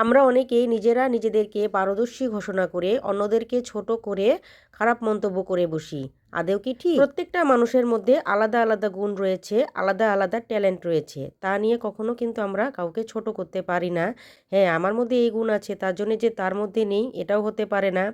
আমরা অনেকেই নিজেরা নিজেদেরকে পারদর্শী ঘোষণা করে অন্যদেরকে ছোট করে খারাপ মন্তব্য করে বসি। আদেও কি ঠিক? প্রত্যেকটা মানুষের মধ্যে আলাদা আলাদা গুণ রয়েছে, আলাদা আলাদা ট্যালেন্ট রয়েছে। তা নিয়ে কখনো কিন্তু আমরা কাউকে ছোট করতে পারি না। হ্যাঁ আমার মধ্যে এই গুণ আছে, তার জন্য যে তার মধ্যে নেই, এটাও হতে পারে না।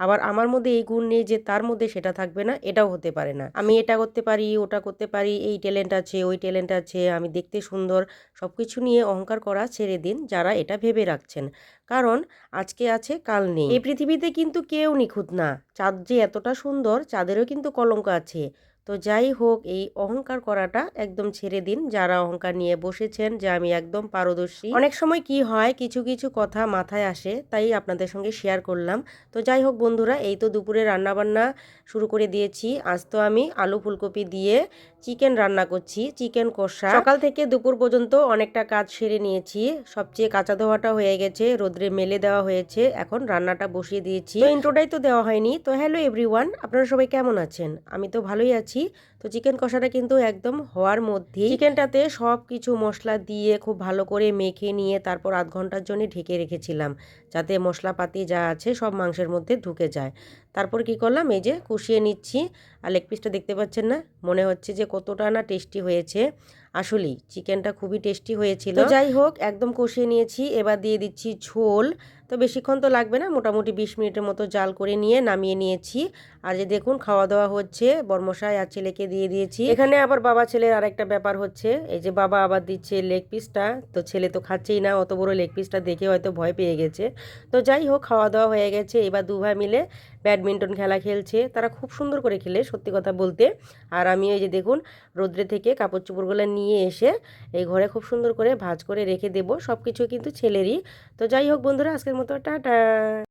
আবার আমার মধ্যে এই গুণ নেই যে তার মধ্যে সেটা থাকবে না, এটাও হতে পারে না। আমি এটা করতে পারি, ওটা করতে পারি, এই ট্যালেন্ট আছে, ওই ট্যালেন্ট আছে, আমি দেখতে সুন্দর। সব কিছু নিয়ে অহংকার করা ছেড়ে দিন, যারা এটা ভেবে রাখছেন। কারণ আজকে আছে, কাল নেই। এই পৃথিবীতে কিন্তু কেউ নিখুঁত না। চাঁদ যে এতটা সুন্দর, চাঁদেরও কিন্তু কলঙ্ক আছে। তো যাই হোক, এই অহংকার করাটা একদম ছেড়ে দিন। যারা অহংকার নিয়ে বসেছেন, যে আমি একদম পারদর্শী। অনেক সময় কি হয়, কিছু কিছু কথা মাথায় আসে, তাই আপনাদের সঙ্গে শেয়ার করলাম। তো যাই হোক বন্ধুরা, এই তো দুপুরে রান্নাবান্না শুরু করে দিয়েছি। আজ তো আমি আলু ফুলকপি দিয়ে চিকেন রান্না করছি, চিকেন কষা। সকাল থেকে দুপুর পর্যন্ত অনেকটা কাজ সেরে নিয়েছি। সবচেয়ে কাঁচা ধোয়াটা হয়ে গেছে, রোদ্রে মেলে দেওয়া হয়েছে, এখন রান্নাটা বসিয়ে দিয়েছি। ইন্ট্রোটাই তো দেওয়া হয়নি। তো হ্যালো এভরিওয়ান আপনারা সবাই কেমন আছেন? আমি তো ভালোই আছি। তো চিকেন কষাটা কিন্তু একদম হওয়ার মধ্যে চিকেনটাতে সব কিছু মশলা দিয়ে খুব ভালো করে মেখে নিয়ে তারপর আধ ঘণ্টার জন্য ঢেকে রেখেছিলাম। যাতে মশলাপাতি যা আছে সব মাংসের মধ্যে ঢুকে যায়। তারপর কি করলাম? এই যে কষিয়ে নিচ্ছি। আর লেগ পিসটা দেখতে পাচ্ছেন না? মনে হচ্ছে যে কতটা না টেস্টি হয়েছে। আসলেই চিকেনটা খুবই টেস্টি হয়েছিল। যাই হোক, একদম কষিয়ে নিয়েছি। এবার দিয়ে দিচ্ছি ঝোল। তো বেশিক্ষণ তো লাগবে না। মোটামুটি বিশ মিনিটের মতো জাল করে নিয়ে নামিয়ে নিয়েছি। আর যে দেখুন খাওয়া দাওয়া হচ্ছে। বর্মশাই আর ছেলেকে দিয়ে দিয়েছি। এখানে আবার বাবা ছেলের আরেকটা ব্যাপার হচ্ছে। এই যে বাবা আবার দিচ্ছে লেগ পিসটা তো ছেলে তো খাচ্ছেই না। অত বড় লেগ পিসটা দেখে হয়তো ভয় পেয়ে গেছে। তো যাই হোক খাওয়া দাওয়া হয়ে গেছে। এবার দু ভাই মিলে ব্যাডমিন্টন খেলা খেলছে, তারা খুব সুন্দর করে খেলে, সত্যি কথা বলতে। আর আমি এই যে দেখুন, রোদ্রে থেকে কাপড় চোপড়গুলো নিয়ে এসে এই ঘরে খুব সুন্দর করে ভাজ করে রেখে দেব। সব কিছু কিন্তু ছেলেরই। তো যাই হোক বন্ধুরা, আজকের মতো টাটা।